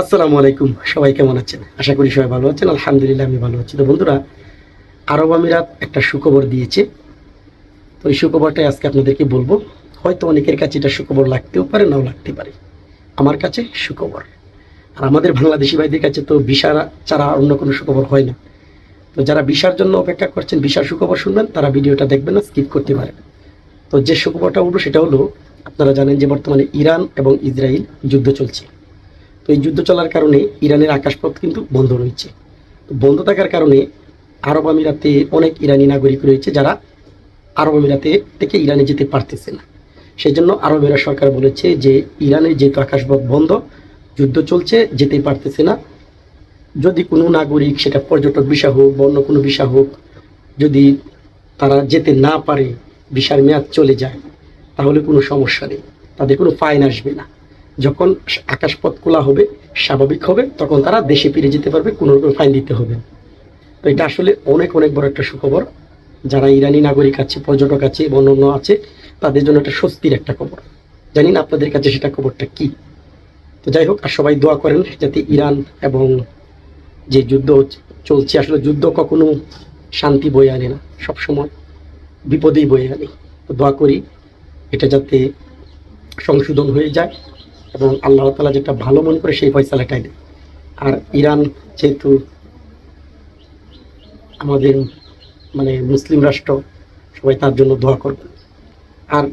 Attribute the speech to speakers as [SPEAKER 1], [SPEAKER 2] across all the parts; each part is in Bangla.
[SPEAKER 1] আসসালামু আলাইকুম। সবাই কেমন আছেন? আশা করি সবাই ভালো আছেন। আলহামদুলিল্লাহ, আমি ভালো আছি। তো বন্ধুরা, আরব আমিরাত একটা সুখবর দিয়েছে। তো এই সুখবরটাই আজকে আপনাদেরকে বলব। হয়তো অনেকের কাছে এটা সুখবর লাগতেও পারে, নাও লাগতে পারে। আমার কাছে সুখবর। আর আমাদের বাংলাদেশি ভাইদের কাছে তো বিশা ছাড়া অন্য কোনো সুখবর হয় না। তো যারা বিশার জন্য অপেক্ষা করছেন বিশার সুখবর শুনবেন, তারা ভিডিওটা দেখবেন না, স্কিপ করতে পারেন। তো যে সুখবরটা উঠবো সেটা হলো, আপনারা জানেন যে বর্তমানে ইরান এবং ইসরায়েল যুদ্ধ চলছে। এই যুদ্ধ চলার কারণে ইরানের আকাশপথ কিন্তু বন্ধ রয়েছে। বন্ধ থাকার কারণে আরব আমিরাতে অনেক ইরানি নাগরিক রয়েছে যারা আরব আমিরাতে থেকে ইরানে যেতে পারতেছে না। সেই জন্য আরব আমিরাত সরকার বলেছে যে ইরানের যেহেতু আকাশপথ বন্ধ, যুদ্ধ চলছে যেতেই পারতেছে না। যদি কোনো নাগরিক, সেটা পর্যটক ভিসা হোক বা অন্য কোনো ভিসা হোক, যদি তারা যেতে না পারে, ভিসার মেয়াদ চলে যায়, তাহলে কোনো সমস্যা নেই। তাদের কোনো ফাইন আসবে না। যখন আকাশপথ খোলা হবে, স্বাভাবিক হবে, তখন তারা দেশে ফিরে যেতে পারবে কোনো রকম ফাইন দিতে হবে। তো এটা আসলে অনেক অনেক বড় একটা সুখবর। যারা ইরানি নাগরিক আছে, পর্যটক আছে এবং অন্য আছে, তাদের জন্য একটা স্বস্তির একটা খবর। জানি না আপনাদের কাছে সেটা খবরটা কি? তো যাই হোক, আর সবাই দোয়া করেন যাতে ইরান এবং যে যুদ্ধ চলছে, আসলে যুদ্ধ কখনো শান্তি বয়ে আনে না। সবসময় বিপদেই বয়ে আনে। তো দোয়া করি এটা যাতে সংশোধন হয়ে যায়। এবং আল্লাহ তালা যেটা ভালো মনে করে সেই ফয়সালাটাই দেয়। আর ইরান যেহেতু আমাদের মানে মুসলিম রাষ্ট্র, সবাই তার জন্য দোয়া করবে। আর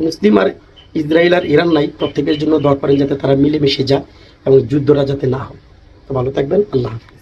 [SPEAKER 1] মুসলিম আর ইসরায়েল আর ইরান নাই, প্রত্যেকের জন্য দোয়া করেন যাতে তারা মিলেমিশে যায় এবং যুদ্ধরা যাতে না হয়। তো ভালো থাকবেন, আল্লাহ হাফিজ।